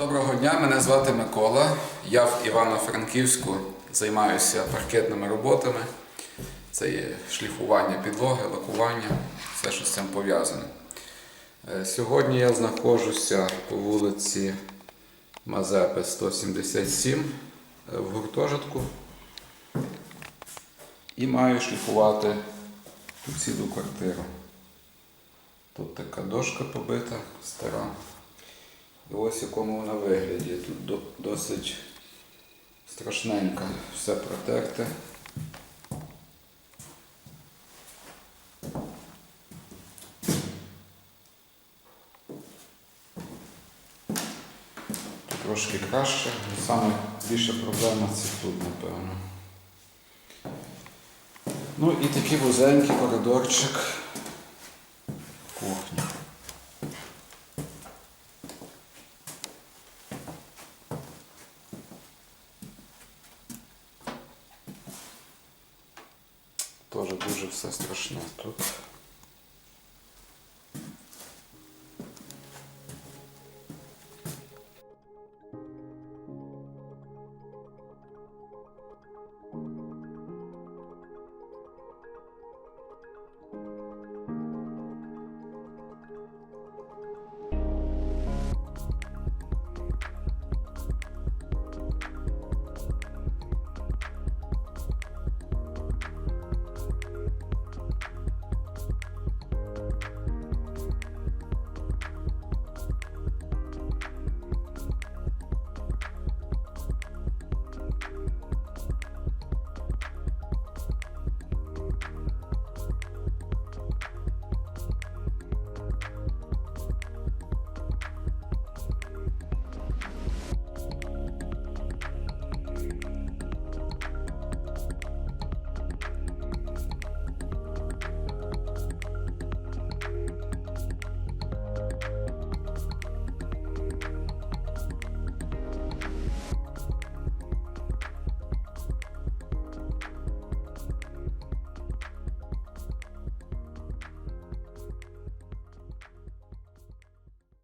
Доброго дня, мене звати Микола. Я в Івано-Франківську займаюся паркетними роботами. Це є шліфування підлоги, лакування, все, що з цим пов'язане. Е, Сьогодні я знаходжуся по вулиці Мазепи 177 е, в гуртожитку і маю шліфувати цілу квартиру. Тут така дошка побита, стара. І ось якому вона вигляді. Тут досить страшненько все протерте. Трошки краще, саме більша проблема це тут, напевно. Ну і такий вузенький коридорчик в кухні. Теж дуже все страшне тут.